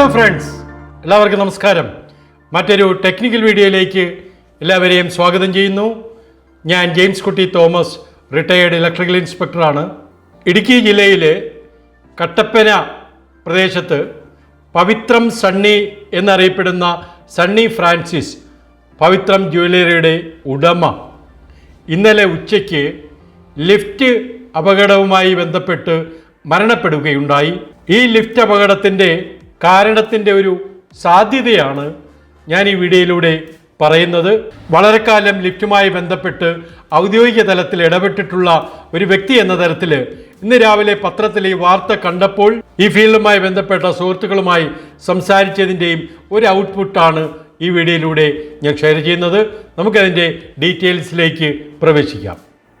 Hello friends എല്ലാവർക്കും നമസ്കാരം. മറ്റൊരു ടെക്നിക്കൽ വീഡിയോയിലേക്ക് എല്ലാവരെയും സ്വാഗതം ചെയ്യുന്നു. ഞാൻ James Kutty Thomas retired electrical ഇൻസ്പെക്ടറാണ് Idukki ജില്ലയിലെ കട്ടപ്പന പ്രദേശത്ത് പവിത്രം സണ്ണി എന്നറിയപ്പെടുന്ന സണ്ണി ഫ്രാൻസിസ് പവിത്രം ജ്വല്ലറിയുടെ ഉടമ. ഇന്നലെ ഉച്ചയ്ക്ക് ലിഫ്റ്റ് അപകടവുമായി ബന്ധപ്പെട്ട് മരണപ്പെടുകയുണ്ടായി. ഈ ലിഫ്റ്റ് അപകടത്തിന്റെ കാരണത്തിന്റെ ഒരു സാധ്യതയാണ് ഞാൻ ഈ വീഡിയോയിലൂടെ പറയുന്നത്. വളരെ കാലം ലിഫ്റ്റുമായി ബന്ധപ്പെട്ട് ഔദ്യോഗിക തലത്തിൽ ഇടപെട്ടിട്ടുള്ള ഒരു വ്യക്തി എന്ന തരത്തിൽ ഇന്ന് രാവിലെ പത്രത്തിൽ ഈ വാർത്ത കണ്ടപ്പോൾ ഈ ഫീൽഡുമായി ബന്ധപ്പെട്ട സുഹൃത്തുക്കളുമായി സംസാരിച്ചതിന്റെയും ഒരു ഔട്ട്പുട്ടാണ് ഈ വീഡിയോയിലൂടെ ഞാൻ ഷെയർ ചെയ്യുന്നത്. നമുക്കതിന്റെ ഡീറ്റെയിൽസിലേക്ക് പ്രവേശിക്കാം.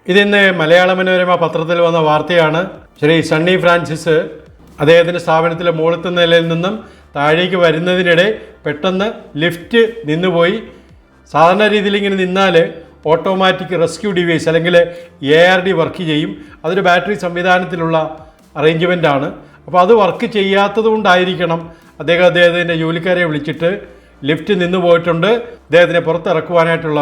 ഇതിന്ന് മലയാള മനോരമ പത്രത്തിൽ വന്ന വാർത്തയാണ്. ശ്രീ സണ്ണി ഫ്രാൻസിസ് അദ്ദേഹത്തിന്റെ സ്ഥാപനത്തിലെ മുകളിലത്തെ നിലയിൽ നിന്നും താഴേക്ക് വരുന്നതിനിടെ പെട്ടെന്ന് ലിഫ്റ്റ് നിന്നുപോയി. സാധാരണ രീതിയിൽ ഇങ്ങനെ നിന്നാൽ ഓട്ടോമാറ്റിക് റെസ്ക്യൂ ഡിവൈസ് അല്ലെങ്കിൽ എ ആർ ഡി വർക്ക് ചെയ്യും. അതൊരു ബാറ്ററി സംവിധാനത്തിലുള്ള അറേഞ്ച്മെന്റ് ആണ്. അപ്പോൾ അത് വർക്ക് ചെയ്യാത്തത് കൊണ്ടായിരിക്കണം അദ്ദേഹം അദ്ദേഹത്തിന്റെ ജോലിക്കാരെ വിളിച്ചിട്ട് ലിഫ്റ്റ് നിന്ന് പോയിട്ടുണ്ട് അദ്ദേഹത്തിനെ പുറത്തിറക്കുവാനായിട്ടുള്ള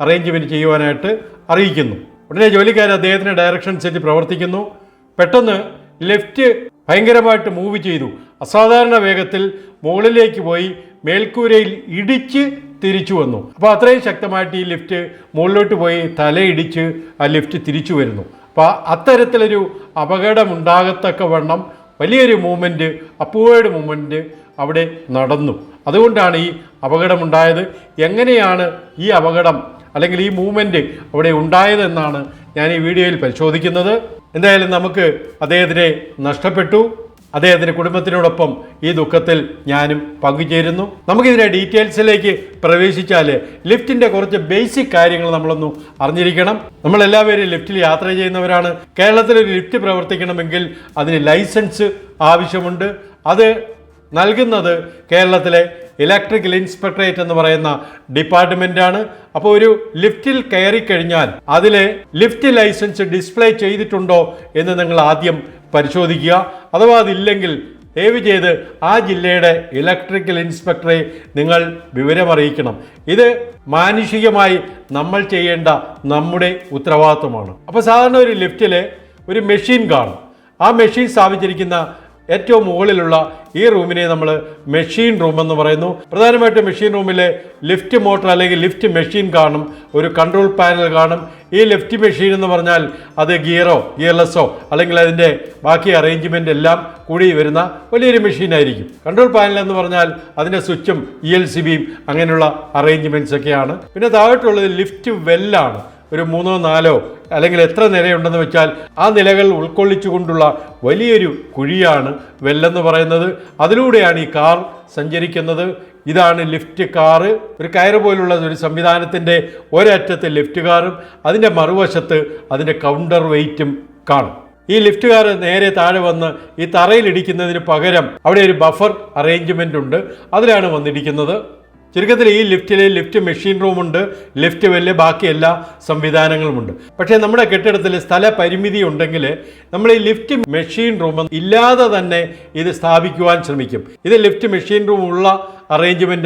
അറേഞ്ച്മെന്റ് ചെയ്യുവാനായിട്ട് അറിയിക്കുന്നു. ഉടനെ ജോലിക്കാർ അദ്ദേഹത്തിന്റെ ഡയറക്ഷൻ അനുസരിച്ച് പ്രവർത്തിക്കുന്നു. പെട്ടെന്ന് ലിഫ്റ്റ് ഭയങ്കരമായിട്ട് മൂവ് ചെയ്തു. അസാധാരണ വേഗത്തിൽ മുകളിലേക്ക് പോയി മേൽക്കൂരയിൽ ഇടിച്ച് തിരിച്ചു വന്നു. അപ്പോൾ അത്രയും ശക്തമായിട്ട് ഈ ലിഫ്റ്റ് മുകളിലോട്ട് പോയി തലയിടിച്ച് ആ ലിഫ്റ്റ് തിരിച്ചു വരുന്നു. അപ്പോൾ അത്തരത്തിലൊരു അപകടമുണ്ടാകത്തക്ക വണ്ണം വലിയൊരു മൂവ്മെന്റ് അപ്പുവേഡ് മൂവ്മെന്റ് അവിടെ നടന്നു. അതുകൊണ്ടാണ് ഈ അപകടമുണ്ടായത്. എങ്ങനെയാണ് ഈ അപകടം അല്ലെങ്കിൽ ഈ മൂവ്മെന്റ് അവിടെ ഉണ്ടായതെന്നാണ് ഞാൻ ഈ വീഡിയോയിൽ പരിശോധിക്കുന്നത്. എന്തായാലും നമുക്ക് അദ്ദേഹത്തിനെ നഷ്ടപ്പെട്ടു. അദ്ദേഹത്തിന്റെ കുടുംബത്തിനോടൊപ്പം ഈ ദുഃഖത്തിൽ ഞാനും പങ്കുചേരുന്നു. നമുക്കിതിന്റെ ഡീറ്റെയിൽസിലേക്ക് പ്രവേശിച്ചാൽ ലിഫ്റ്റിന്റെ കുറച്ച് ബേസിക് കാര്യങ്ങൾ നമ്മളൊന്ന് അറിഞ്ഞിരിക്കണം. നമ്മളെല്ലാവരും ലിഫ്റ്റിൽ യാത്ര ചെയ്യുന്നവരാണ്. കേരളത്തിൽ ഒരു ലിഫ്റ്റ് പ്രവർത്തിക്കണമെങ്കിൽ അതിന് ലൈസൻസ് ആവശ്യമുണ്ട്. അത് നൽകുന്നത് കേരളത്തിലെ ഇലക്ട്രിക്കൽ ഇൻസ്പെക്ടറേറ്റ് എന്ന് പറയുന്ന ഡിപ്പാർട്ട്മെന്റ് ആണ് അപ്പോൾ ഒരു ലിഫ്റ്റിൽ കയറി കഴിഞ്ഞാൽ അതിലെ ലിഫ്റ്റ് ലൈസൻസ് ഡിസ്പ്ലേ ചെയ്തിട്ടുണ്ടോ എന്ന് നിങ്ങൾ ആദ്യം പരിശോധിക്കുക. അഥവാ അതില്ലെങ്കിൽ ദയവ് ചെയ്ത് ആ ജില്ലയുടെ ഇലക്ട്രിക്കൽ ഇൻസ്പെക്ടറെ നിങ്ങൾ വിവരമറിയിക്കണം. ഇത് മാനുഷികമായി നമ്മൾ ചെയ്യേണ്ട നമ്മുടെ ഉത്തരവാദിത്വമാണ്. അപ്പോൾ സാധാരണ ഒരു ലിഫ്റ്റിൽ ഒരു മെഷീൻ കാണും. ആ മെഷീൻ സ്ഥാപിച്ചിരിക്കുന്ന ഏറ്റവും മുകളിലുള്ള ഈ റൂമിനെ നമ്മൾ മെഷീൻ റൂം എന്ന് പറയുന്നു. പ്രധാനമായിട്ടും മെഷീൻ റൂമിലെ ലിഫ്റ്റ് മോട്ടർ അല്ലെങ്കിൽ ലിഫ്റ്റ് മെഷീൻ കാണും ഒരു കൺട്രോൾ പാനൽ കാണും. ഈ ലിഫ്റ്റ് മെഷീൻ എന്ന് പറഞ്ഞാൽ അത് ഗിയറോ ഗിയർലെസ്സോ അല്ലെങ്കിൽ അതിന്റെ ബാക്കി അറേഞ്ച്മെന്റ് എല്ലാം കൂടി വരുന്ന വലിയൊരു മെഷീൻ ആയിരിക്കും. കൺട്രോൾ പാനൽ എന്ന് പറഞ്ഞാൽ അതിന്റെ സ്വിച്ചും ഇ എൽ സി ബിയും അങ്ങനെയുള്ള അറേഞ്ച്മെന്റ്സ് ഒക്കെയാണ്. പിന്നെ താഴോട്ടുള്ളത് ലിഫ്റ്റ് വെല്ലാണ്. ഒരു മൂന്നോ നാലോ അല്ലെങ്കിൽ എത്ര നിലയുണ്ടെന്ന് വെച്ചാൽ ആ നിലകൾ ഉൾക്കൊള്ളിച്ചുകൊണ്ടുള്ള വലിയൊരു കുഴിയാണ് വെല്ലെന്ന് പറയുന്നത്. അതിലൂടെയാണ് ഈ കാർ സഞ്ചരിക്കുന്നത്. ഇതാണ് ലിഫ്റ്റ് കാറ്. ഒരു കയറ് പോലുള്ള ഒരു സംവിധാനത്തിന്റെ ഒരറ്റത്ത് ലിഫ്റ്റ് കാറും അതിന്റെ മറുവശത്ത് അതിന്റെ കൗണ്ടർ വെയിറ്റും കാണും. ഈ ലിഫ്റ്റ് കാർ നേരെ താഴെ വന്ന് ഈ തറയിൽ ഇടിക്കുന്നതിന് പകരം അവിടെ ഒരു ബഫർ അറേഞ്ച്മെന്റ് ഉണ്ട്. അതിലാണ് വന്നിടിക്കുന്നത് ചുരുക്കത്തിൽ ഈ ലിഫ്റ്റിൽ ലിഫ്റ്റ് മെഷീൻ റൂമുണ്ട് ലിഫ്റ്റ് വലിയ ബാക്കി എല്ലാ സംവിധാനങ്ങളുമുണ്ട്. പക്ഷേ നമ്മുടെ കെട്ടിടത്തിൽ സ്ഥല പരിമിതി ഉണ്ടെങ്കിൽ നമ്മൾ ഈ ലിഫ്റ്റ് മെഷീൻ റൂം ഇല്ലാതെ തന്നെ ഇത് സ്ഥാപിക്കുവാൻ ശ്രമിക്കും. ഇത് ലിഫ്റ്റ് മെഷീൻ റൂം ഉള്ള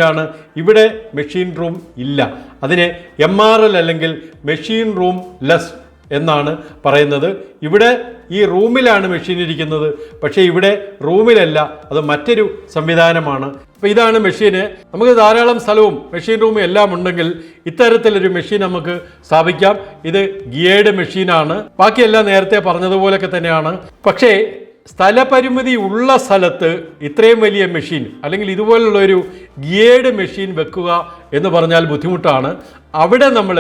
ആണ്. ഇവിടെ മെഷീൻ റൂം ഇല്ല. അതിന് എം അല്ലെങ്കിൽ മെഷീൻ റൂം ലെസ് എന്നാണ് പറയുന്നത്. ഇവിടെ ഈ റൂമിലാണ് മെഷീൻ ഇരിക്കുന്നത്. പക്ഷേ ഇവിടെ റൂമിലല്ല അത് മറ്റൊരു സംവിധാനമാണ്. അപ്പോൾ ഇതാണ് മെഷീന്. നമുക്ക് ധാരാളം സ്ഥലവും മെഷീൻ റൂമും എല്ലാം ഉണ്ടെങ്കിൽ ഇത്തരത്തിലൊരു മെഷീൻ നമുക്ക് സ്ഥാപിക്കാം. ഇത് ഗിയേഡ് മെഷീനാണ്. ബാക്കിയെല്ലാം നേരത്തെ പറഞ്ഞതുപോലൊക്കെ തന്നെയാണ്. പക്ഷേ സ്ഥലപരിമിതി ഉള്ള സ്ഥലത്ത് ഇത്രയും വലിയ മെഷീൻ അല്ലെങ്കിൽ ഇതുപോലുള്ള ഒരു ഗിയേർഡ് മെഷീൻ വെക്കുക എന്ന് പറഞ്ഞാൽ ബുദ്ധിമുട്ടാണ്. അവിടെ നമ്മൾ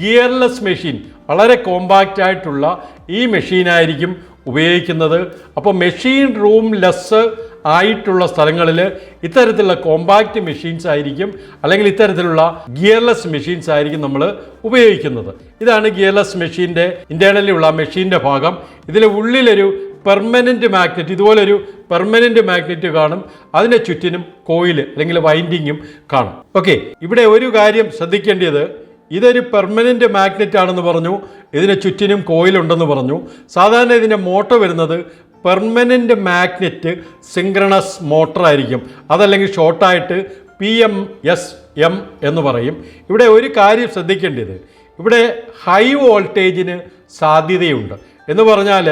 ഗിയർലെസ് മെഷീൻ വളരെ കോമ്പാക്റ്റ് ആയിട്ടുള്ള ഈ മെഷീനായിരിക്കും ഉപയോഗിക്കുന്നത്. അപ്പോൾ മെഷീൻ റൂം ലെസ് ആയിട്ടുള്ള സ്ഥലങ്ങളിൽ ഇത്തരത്തിലുള്ള കോമ്പാക്റ്റ് മെഷീൻസ് ആയിരിക്കും അല്ലെങ്കിൽ ഇത്തരത്തിലുള്ള ഗിയർലെസ് മെഷീൻസ് ആയിരിക്കും നമ്മൾ ഉപയോഗിക്കുന്നത്. ഇതാണ് ഗിയർലെസ് മെഷീന്റെ ഇന്റേർണലി ഉള്ള മെഷീന്റെ ഭാഗം. ഇതിൽ ഉള്ളിലൊരു പെർമനന്റ് മാഗ്നറ്റ് ഇതുപോലൊരു പെർമനന്റ് മാഗ്നറ്റ് കാണും. അതിന്റെ ചുറ്റിനും കോയിൽ അല്ലെങ്കിൽ വൈൻഡിങ്ങും കാണും. ഓക്കെ ഇവിടെ ഒരു കാര്യം ശ്രദ്ധിക്കേണ്ടത്. ഇതൊരു പെർമനന്റ് മാഗ്നറ്റ് ആണെന്ന് പറഞ്ഞു. ഇതിന് ചുറ്റിനും കോയിലുണ്ടെന്ന് പറഞ്ഞു. സാധാരണ ഇതിന്റെ മോട്ടോ വരുന്നത് പെർമനന്റ് മാഗ്നറ്റ് സിങ്ക്രണസ് മോട്ടർ ആയിരിക്കും. അതല്ലെങ്കിൽ ഷോർട്ടായിട്ട് പി എം എസ് എം എന്ന് പറയും. ഇവിടെ ഒരു കാര്യം ശ്രദ്ധിക്കേണ്ടത്. ഇവിടെ ഹൈ വോൾട്ടേജിന് സാധ്യതയുണ്ട്. എന്ന് പറഞ്ഞാൽ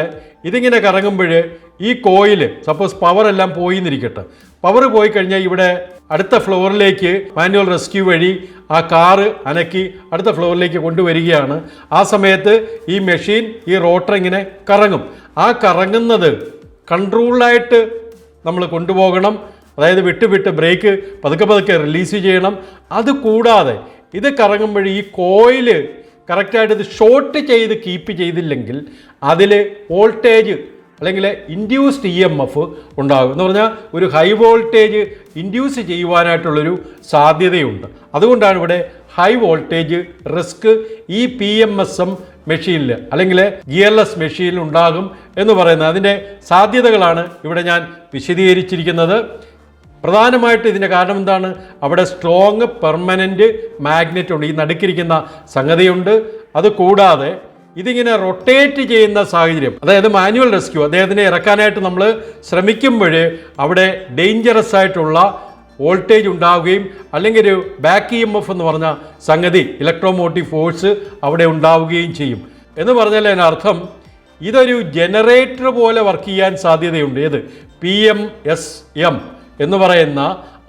ഇതിങ്ങനെ കറങ്ങുമ്പോൾ ഈ കോയിൽ സപ്പോസ് പവർ എല്ലാം പോയി എന്നിരിക്കട്ടെ പവർ പോയി കഴിഞ്ഞാൽ ഇവിടെ അടുത്ത ഫ്ലോറിലേക്ക് മാനുവൽ റെസ്ക്യൂ വഴി ആ കാറ് അനക്കി അടുത്ത ഫ്ലോറിലേക്ക് കൊണ്ടുവരികയാണ്. ആ സമയത്ത് ഈ മെഷീൻ ഈ റോട്ടർ ഇങ്ങനെ കറങ്ങും. ആ കറങ്ങുന്നത് കൺട്രോൾഡായിട്ട് നമ്മൾ കൊണ്ടുപോകണം. അതായത് വിട്ട് വിട്ട് ബ്രേക്ക് പതുക്കെ പതുക്കെ റിലീസ് ചെയ്യണം. അത് കൂടാതെ ഇത് കറങ്ങുമ്പോൾ ഈ കോയിൽ കറക്റ്റായിട്ട് ഇത് ഷോർട്ട് ചെയ്ത് കീപ്പ് ചെയ്തില്ലെങ്കിൽ അതിൽ വോൾട്ടേജ് അല്ലെങ്കിൽ ഇൻഡ്യൂസ്ഡ് ഇ എം എഫ് ഉണ്ടാകും. എന്ന് പറഞ്ഞാൽ ഒരു ഹൈ വോൾട്ടേജ് ഇൻഡ്യൂസ് ചെയ്യുവാനായിട്ടുള്ളൊരു സാധ്യതയുണ്ട്. അതുകൊണ്ടാണ് ഇവിടെ ഹൈ വോൾട്ടേജ് റിസ്ക് ഈ പി എം എസ് എം മെഷീനിൽ അല്ലെങ്കിൽ ഗിയർലെസ് മെഷീനിൽ ഉണ്ടാകും എന്ന് പറയുന്നത്. അതിന്റെ സാധ്യതകളാണ് ഇവിടെ ഞാൻ വിശദീകരിച്ചിരിക്കുന്നത്. പ്രധാനമായിട്ട് ഇതിന്റെ കാരണം എന്താണ്? അവിടെ സ്ട്രോങ് പെർമനന്റ് മാഗ്നറ്റ് ഉണ്ട്. ഈ നടുക്കിരിക്കുന്ന സംഗതിയുണ്ട്. അത് കൂടാതെ ഇതിങ്ങനെ റൊട്ടേറ്റ് ചെയ്യുന്ന സാഹചര്യം അതായത് മാനുവൽ റെസ്ക്യൂ അദ്ദേഹത്തിനെ ഇറക്കാനായിട്ട് നമ്മൾ ശ്രമിക്കുമ്പോൾ അവിടെ ഡേഞ്ചറസ് ആയിട്ടുള്ള വോൾട്ടേജ് ഉണ്ടാവുകയും അല്ലെങ്കിൽ ഒരു ബാക്ക് ഇ എം എഫ് എന്ന് പറഞ്ഞ സംഗതി ഇലക്ട്രോമോട്ടീവ് ഫോഴ്സ് അവിടെ ഉണ്ടാവുകയും ചെയ്യും. എന്ന് പറഞ്ഞാൽ അതിനർത്ഥം ഇതൊരു ജനറേറ്റർ പോലെ വർക്ക് ചെയ്യാൻ സാധ്യതയുണ്ട്. ഏത്? പി എം എസ് എം എന്ന് പറയുന്ന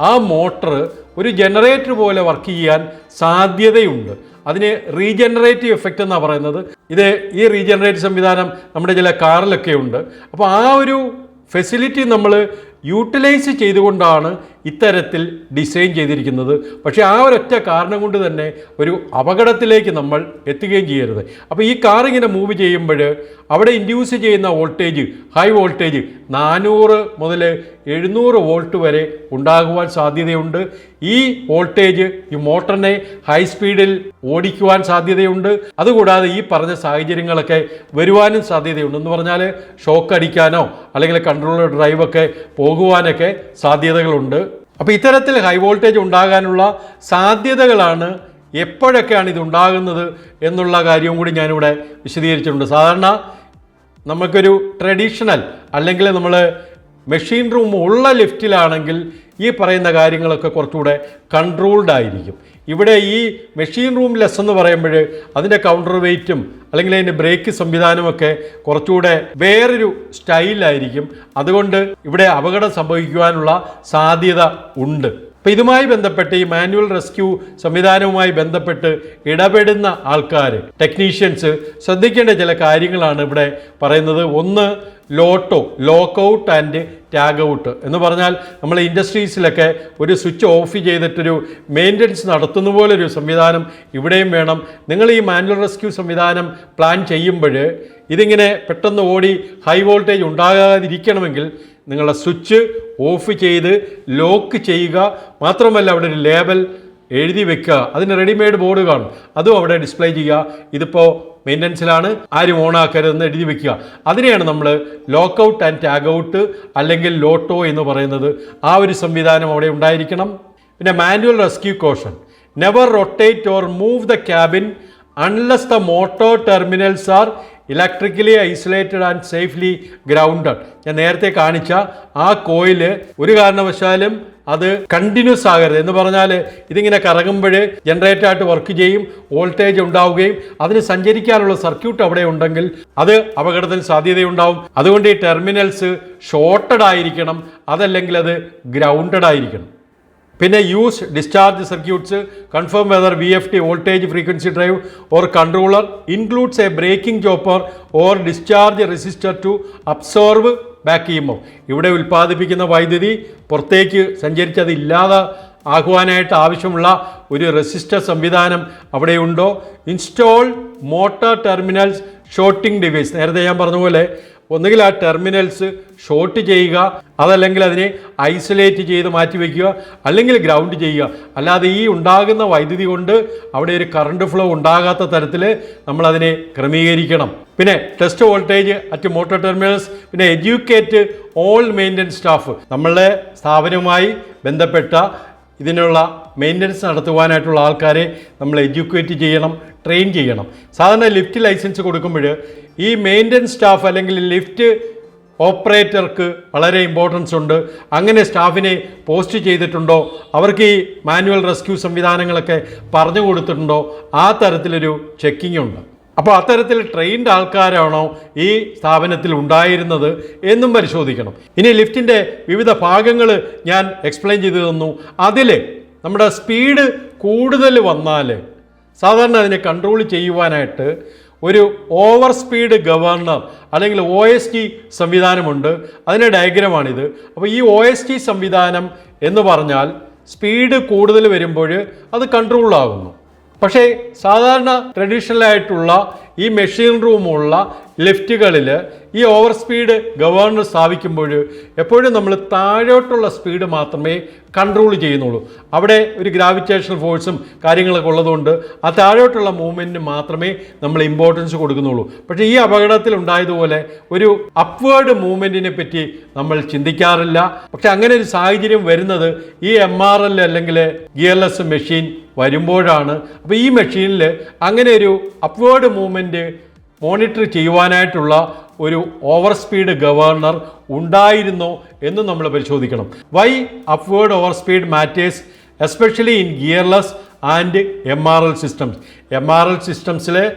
ആ മോട്ടർ ഒരു ജനറേറ്റർ പോലെ വർക്ക് ചെയ്യാൻ സാധ്യതയുണ്ട്. അതിന് റീജനറേറ്റീവ് എഫക്റ്റ് എന്നാണ് പറയുന്നത്. ഇത് ഈ റീജനറേറ്റ് സംവിധാനം നമ്മുടെ ചില കാറിലൊക്കെ ഉണ്ട്. അപ്പോൾ ആ ഒരു ഫെസിലിറ്റി നമ്മൾ യൂട്ടിലൈസ് ചെയ്തുകൊണ്ടാണ് ഇത്തരത്തിൽ ഡിസൈൻ ചെയ്തിരിക്കുന്നത്. പക്ഷേ ആ ഒരൊറ്റ കാരണം കൊണ്ട് തന്നെ ഒരു അപകടത്തിലേക്ക് നമ്മൾ എത്തുകയും ചെയ്യരുത്. അപ്പോൾ ഈ കാർ ഇങ്ങനെ മൂവ് ചെയ്യുമ്പോൾ അവിടെ ഇൻഡ്യൂസ് ചെയ്യുന്ന വോൾട്ടേജ് ഹൈ വോൾട്ടേജ് നാനൂറ് മുതൽ എഴുന്നൂറ് വോൾട്ട് വരെ ഉണ്ടാകുവാൻ സാധ്യതയുണ്ട്. ഈ വോൾട്ടേജ് ഈ മോട്ടറിനെ ഹൈ സ്പീഡിൽ ഓടിക്കുവാൻ സാധ്യതയുണ്ട്. അതുകൂടാതെ ഈ പറഞ്ഞ സാഹചര്യങ്ങളൊക്കെ വരുവാനും സാധ്യതയുണ്ട്. എന്ന് പറഞ്ഞാൽ ഷോക്ക് അടിക്കാനോ അല്ലെങ്കിൽ കൺട്രോളർ ഡ്രൈവൊക്കെ പോകുവാനൊക്കെ സാധ്യതകളുണ്ട്. അപ്പോൾ ഇത്തരത്തിൽ ഹൈ വോൾട്ടേജ് ഉണ്ടാകാനുള്ള സാധ്യതകളാണ് എപ്പോഴൊക്കെയാണ് ഇതുണ്ടാകുന്നത് എന്നുള്ള കാര്യവും കൂടി ഞാനിവിടെ വിശദീകരിച്ചിട്ടുണ്ട്. സാധാരണ നമുക്കൊരു ട്രഡീഷണൽ അല്ലെങ്കിൽ നമ്മൾ മെഷീൻ റൂം ഉള്ള ലിഫ്റ്റിലാണെങ്കിൽ ഈ പറയുന്ന കാര്യങ്ങളൊക്കെ കുറച്ചുകൂടെ കൺട്രോൾഡ് ആയിരിക്കും. ഇവിടെ ഈ മെഷീൻ റൂം ലെസ് എന്ന് പറയുമ്പോൾ അതിന്റെ കൗണ്ടർ വെയ്റ്റും അല്ലെങ്കിൽ അതിന്റെ ബ്രേക്ക് സംവിധാനമൊക്കെ കുറച്ചുകൂടെ വേറൊരു സ്റ്റൈലായിരിക്കും അതുകൊണ്ട് ഇവിടെ അപകടം സംഭവിക്കുവാനുള്ള സാധ്യത ഉണ്ട്. അപ്പോൾ ഇതുമായി ബന്ധപ്പെട്ട് ഈ മാനുവൽ റെസ്ക്യൂ സംവിധാനവുമായി ബന്ധപ്പെട്ട് ഇടപെടുന്ന ആൾക്കാർ ടെക്നീഷ്യൻസ് ശ്രദ്ധിക്കേണ്ട ചില കാര്യങ്ങളാണ് ഇവിടെ പറയുന്നത്. ഒന്ന് LOTO lock out and tag out എന്ന് പറഞ്ഞാൽ നമ്മൾ ഇൻഡസ്ട്രീസിലൊക്കെ ഒരു സ്വിച്ച് ഓഫ് ചെയ്തിട്ടൊരു മെയിന്റനൻസ് നടത്തുന്ന പോലെ ഒരു സംവിധാനം ഇവിടെയും വേണം. നിങ്ങൾ ഈ മാനുവൽ റെസ്ക്യൂ സംവിധാനം പ്ലാൻ ചെയ്യുമ്പോൾ ഇതിങ്ങനെ പെട്ടെന്ന് ഓടി ഹൈ വോൾട്ടേജ് ഉണ്ടാകാതിരിക്കണമെങ്കിൽ നിങ്ങളുടെ സ്വിച്ച് ഓഫ് ചെയ്ത് ലോക്ക് ചെയ്യുക. മാത്രമല്ല അവിടെ ഒരു ലേബൽ എഴുതി വെക്കുക. അതിന് റെഡിമെയ്ഡ് ബോർഡ് കാണും. അതും അവിടെ ഡിസ്പ്ലേ ചെയ്യുക. ഇതിപ്പോൾ മെയിന്റനൻസിലാണ് ആരും ഓണാക്കരുതെന്ന് എഴുതി വെക്കുക. അതിനെയാണ് നമ്മൾ lock out and tag out അല്ലെങ്കിൽ ലോട്ടോ എന്ന് പറയുന്നത്. ആ ഒരു സംവിധാനം അവിടെ ഉണ്ടായിരിക്കണം. പിന്നെ manual rescue caution never rotate or move the cabin unless the motor terminals are electrically isolated and safely grounded ഞാൻ നേരത്തെ കാണിച്ച ആ കോയിൽ ഒരു കാരണവശാലും അത് കണ്ടിന്യൂസ് ആകരുത്. എന്ന് പറഞ്ഞാൽ ഇതിങ്ങനെ കറങ്ങുമ്പോൾ ജനറേറ്ററായിട്ട് വർക്ക് ചെയ്യും വോൾട്ടേജ് ഉണ്ടാവുകയും അതിന് സഞ്ചരിക്കാനുള്ള സർക്യൂട്ട് അവിടെ ഉണ്ടെങ്കിൽ അത് അപകടത്തിന് സാധ്യതയുണ്ടാവും. അതുകൊണ്ട് ഈ ടെർമിനൽസ് ഷോർട്ടഡ് ആയിരിക്കണം അതല്ലെങ്കിൽ അത് ഗ്രൗണ്ടഡ് ആയിരിക്കണം. പിന്നെ use discharge circuits confirm whether V F T voltage frequency drive or controller includes a braking chopper or discharge resistor to absorb back E ഇവിടെ ഉൽപ്പാദിപ്പിക്കുന്ന വൈദ്യുതി പുറത്തേക്ക് സഞ്ചരിച്ച് അത് ഇല്ലാതെ ആകുവാനായിട്ട് ആവശ്യമുള്ള ഒരു റെസിസ്റ്റർ സംവിധാനം അവിടെയുണ്ടോ? Install motor terminals shorting device നേരത്തെ ഞാൻ പറഞ്ഞ പോലെ ഒന്നുകിൽ ആ ടെർമിനൽസ് ഷോർട്ട് ചെയ്യുക അതല്ലെങ്കിൽ അതിനെ ഐസൊലേറ്റ് ചെയ്ത് മാറ്റി വയ്ക്കുക അല്ലെങ്കിൽ ഗ്രൗണ്ട് ചെയ്യുക. അല്ലാതെ ഈ ഉണ്ടാകുന്ന വൈദ്യുതി കൊണ്ട് അവിടെ ഒരു കറണ്ട് ഫ്ലോ ഉണ്ടാകാത്ത തരത്തിൽ നമ്മൾ അതിനെ ക്രമീകരിക്കണം. പിന്നെ test voltage at motor terminals പിന്നെ എഡ്യൂക്കേറ്റ് ഓൾ മെയിന്റനൻസ് സ്റ്റാഫ് നമ്മളുടെ സ്ഥാപനവുമായി ബന്ധപ്പെട്ട ഇതിനുള്ള മെയിന്റനൻസ് നടത്തുവാനായിട്ടുള്ള ആൾക്കാരെ നമ്മൾ എഡ്യൂക്കേറ്റ് ചെയ്യണം ട്രെയിൻ ചെയ്യണം. സാധാരണ ലിഫ്റ്റ് ലൈസൻസ് കൊടുക്കുമ്പോൾ ഈ മെയിന്റനൻസ് സ്റ്റാഫ് അല്ലെങ്കിൽ ലിഫ്റ്റ് ഓപ്പറേറ്റർക്ക് വളരെ ഇമ്പോർട്ടൻസ് ഉണ്ട്. അങ്ങനെ സ്റ്റാഫിനെ പോസ്റ്റ് ചെയ്തിട്ടുണ്ടോ? അവർക്ക് ഈ മാനുവൽ റെസ്ക്യൂ സംവിധാനങ്ങളൊക്കെ പറഞ്ഞു കൊടുത്തിട്ടുണ്ടോ? ആ തരത്തിലൊരു ചെക്കിംഗ് ഉണ്ട്. അപ്പോൾ അത്തരത്തിൽ ട്രെയിൻഡ് ആൾക്കാരാണോ ഈ സ്ഥാപനത്തിൽ ഉണ്ടായിരുന്നത് എന്നും പരിശോധിക്കണം. ഇനി ലിഫ്റ്റിന്റെ വിവിധ ഭാഗങ്ങൾ ഞാൻ എക്സ്പ്ലെയിൻ ചെയ്തു തന്നു. അതിൽ നമ്മുടെ സ്പീഡ് കൂടുതൽ വന്നാൽ സാധാരണ അതിനെ കൺട്രോൾ ചെയ്യുവാനായിട്ട് ഒരു ഓവർ സ്പീഡ് ഗവർണർ അല്ലെങ്കിൽ ഒ എസ് ടി സംവിധാനമുണ്ട്. അതിന്റെ ഡയഗ്രമാണിത് അപ്പോൾ ഈ ഒ എസ് ടി സംവിധാനം എന്ന് പറഞ്ഞാൽ സ്പീഡ് കൂടുതൽ വരുമ്പോൾ അത് കൺട്രോളാകുന്നു പക്ഷേ സാധാരണ ട്രഡീഷണൽ ആയിട്ടുള്ള ഈ മെഷീൻ റൂമുള്ള ലിഫ്റ്റുകളിൽ ഈ ഓവർ സ്പീഡ് ഗവർണർ സ്ഥാപിക്കുമ്പോൾ എപ്പോഴും നമ്മൾ താഴോട്ടുള്ള സ്പീഡ് മാത്രമേ കൺട്രോൾ ചെയ്യുന്നുള്ളൂ. അവിടെ ഒരു ഗ്രാവിറ്റേഷണൽ ഫോഴ്സും കാര്യങ്ങളൊക്കെ ഉള്ളതുകൊണ്ട് ആ താഴോട്ടുള്ള മൂവ്മെന്റിന് മാത്രമേ നമ്മൾ ഇമ്പോർട്ടൻസ് കൊടുക്കുന്നുള്ളൂ. പക്ഷേ ഈ അപകടത്തിൽ ഉണ്ടായതുപോലെ ഒരു അപ്വേർഡ് മൂവ്മെന്റിനെ പറ്റി നമ്മൾ ചിന്തിക്കാറില്ല. പക്ഷെ അങ്ങനെ ഒരു സാഹചര്യം വരുന്നത് ഈ എം ആർ എൽ അല്ലെങ്കിൽ ഗിയർലെസ് മെഷീൻ വരുമ്പോഴാണ്. അപ്പോൾ ഈ മെഷീനിൽ അങ്ങനെ ഒരു അപ്വേർഡ് മൂവ്മെന്റ് മോണിറ്റർ ചെയ്യുവാനായിട്ടുള്ള ഒരു ഓവർ സ്പീഡ് ഗവർണർ ഉണ്ടായിരുന്നോ എന്ന് നമ്മൾ പരിശോധിക്കണം. Why upward over speed matters especially in gearless and M R L systems M R L സിസ്റ്റംസിലെ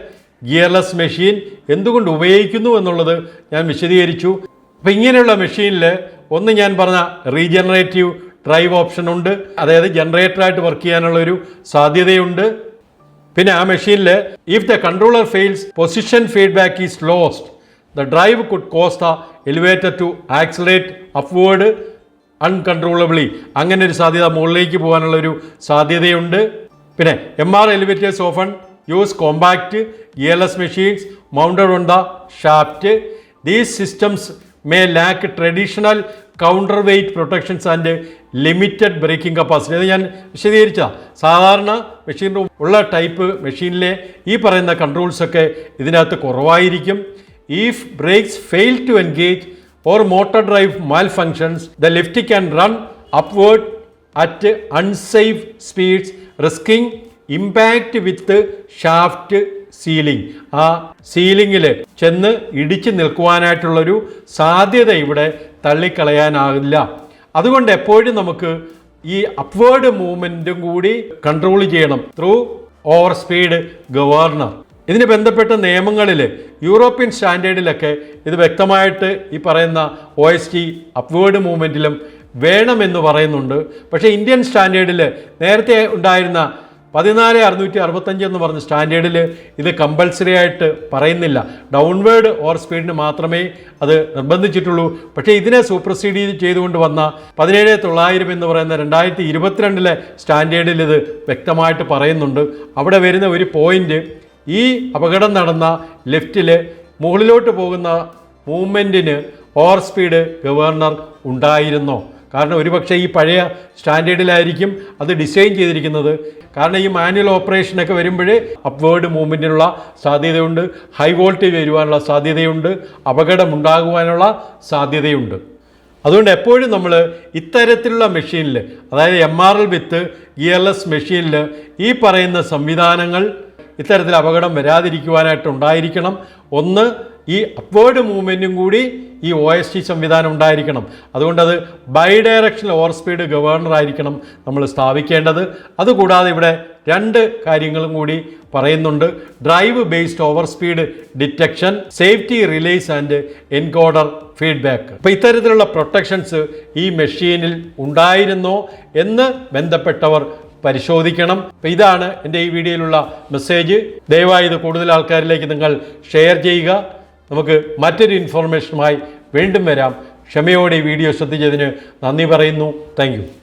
gearless machine എന്തുകൊണ്ട് ഉപയോഗിക്കുന്നു എന്നുള്ളത് ഞാൻ വിശദീകരിച്ചു. അപ്പം ഇങ്ങനെയുള്ള മെഷീനിൽ ഒന്ന് ഞാൻ പറഞ്ഞ റീജനറേറ്റീവ് ഡ്രൈവ് ഓപ്ഷൻ ഉണ്ട്. അതായത് ജനറേറ്ററായിട്ട് വർക്ക് ചെയ്യാനുള്ള ഒരു സാധ്യതയുണ്ട്. പിന്നെ ആ മെഷീനിൽ if the controller fails position feedback is lost the drive could cause the elevator to accelerate upward uncontrollably അങ്ങനെ ഒരു സാധ്യത മുകളിലേക്ക് പോകാനുള്ള ഒരു സാധ്യതയുണ്ട്. പിന്നെ M R elevators often use compact gearless machines mounted on the shaft these systems may lack traditional counterweight protections and limited braking capacity അത് ഞാൻ വിശദീകരിച്ചതാണ് സാധാരണ മെഷീൻ ഉള്ള ടൈപ്പ് മെഷീനിലെ ഈ പറയുന്ന കൺട്രോൾസൊക്കെ ഇതിനകത്ത് കുറവായിരിക്കും. If brakes fail to engage or motor drive malfunctions the lift can run upward at unsafe speeds risking impact with shaft ceiling ആ സീലിംഗിൽ ചെന്ന് ഇടിച്ചു നിൽക്കുവാനായിട്ടുള്ളൊരു സാധ്യത ഇവിടെ തള്ളിക്കളയാനാകില്ല. അതുകൊണ്ട് എപ്പോഴും നമുക്ക് ഈ അപ്വേർഡ് മൂവ്മെന്റും കൂടി കൺട്രോൾ ചെയ്യണം ത്രൂ ഓവർ സ്പീഡ് ഗവർണർ. ഇതിന് ബന്ധപ്പെട്ട നിയമങ്ങളിൽ യൂറോപ്യൻ സ്റ്റാൻഡേർഡിലൊക്കെ ഇത് വ്യക്തമായിട്ട് ഈ പറയുന്ന ഒ എസ് ടി അപ്വേർഡ് മൂവ്മെന്റിലും വേണമെന്ന് പറയുന്നുണ്ട്. പക്ഷേ ഇന്ത്യൻ സ്റ്റാൻഡേർഡിൽ നേരത്തെ ഉണ്ടായിരുന്ന പതിനാല് അറുന്നൂറ്റി അറുപത്തഞ്ച് എന്ന് പറഞ്ഞ സ്റ്റാൻഡേർഡിൽ ഇത് കമ്പൽസറി ആയിട്ട് പറയുന്നില്ല. ഡൗൺവേർഡ് ഓവർ സ്പീഡിന് മാത്രമേ അത് നിർബന്ധിച്ചിട്ടുള്ളൂ. പക്ഷേ ഇതിനെ സൂപ്പർസീഡ് ചെയ്തുകൊണ്ട് വന്ന പതിനേഴ് തൊള്ളായിരം എന്ന് പറയുന്ന രണ്ടായിരത്തി ഇരുപത്തിരണ്ടിലെ സ്റ്റാൻഡേർഡിൽ ഇത് വ്യക്തമായിട്ട് പറയുന്നുണ്ട്. അവിടെ വരുന്ന ഒരു പോയിന്റ് ഈ അപകടം നടന്ന ലെഫ്റ്റിൽ മുകളിലോട്ട് പോകുന്ന മൂവ്മെന്റിന് ഓവർ സ്പീഡ് ഗവർണർ ഉണ്ടായിരുന്നോ? കാരണം ഒരുപക്ഷെ ഈ പഴയ സ്റ്റാൻഡേർഡിലായിരിക്കും അത് ഡിസൈൻ ചെയ്തിരിക്കുന്നത്. കാരണം ഈ മാനുവൽ ഓപ്പറേഷനൊക്കെ വരുമ്പോഴേ അപ്വേർഡ് മൂവ്മെന്റിനുള്ള സാധ്യതയുണ്ട് ഹൈ വോൾട്ടേജ് വരുവാനുള്ള സാധ്യതയുണ്ട് അപകടം ഉണ്ടാകുവാനുള്ള സാധ്യതയുണ്ട്. അതുകൊണ്ട് എപ്പോഴും നമ്മൾ ഇത്തരത്തിലുള്ള മെഷീനിൽ അതായത് M R L with gearless മെഷീനിൽ ഈ പറയുന്ന സംവിധാനങ്ങൾ ഇത്തരത്തിൽ അപകടം വരാതിരിക്കുവാനായിട്ട് ഉണ്ടായിരിക്കണം. ഒന്ന് ഈ അപ്വേർഡ് മൂവ്മെന്റും കൂടി ഈ ഒ എസ് ടി സംവിധാനം ഉണ്ടായിരിക്കണം. അതുകൊണ്ടത് bi direction over speed governor ആയിരിക്കണം നമ്മൾ സ്ഥാപിക്കേണ്ടത്. അതുകൂടാതെ ഇവിടെ രണ്ട് കാര്യങ്ങളും കൂടി പറയുന്നുണ്ട്. Drive based over speed detection safety relays and encoder feedback അപ്പോൾ ഇത്തരത്തിലുള്ള പ്രൊട്ടക്ഷൻസ് ഈ മെഷീനിൽ ഉണ്ടായിരുന്നോ എന്ന് ബന്ധപ്പെട്ടവർ പരിശോധിക്കണം. അപ്പം ഇതാണ് എന്റെ ഈ വീഡിയോയിലുള്ള മെസ്സേജ് ദയവായി ഇത് കൂടുതൽ ആൾക്കാരിലേക്ക് നിങ്ങൾ ഷെയർ ചെയ്യുക. നമുക്ക് മറ്റൊരു ഇൻഫോർമേഷനുമായി വീണ്ടും വരാം. ക്ഷമയോടെ വീഡിയോ ശ്രദ്ധിച്ചതിന് നന്ദി പറയുന്നു. താങ്ക്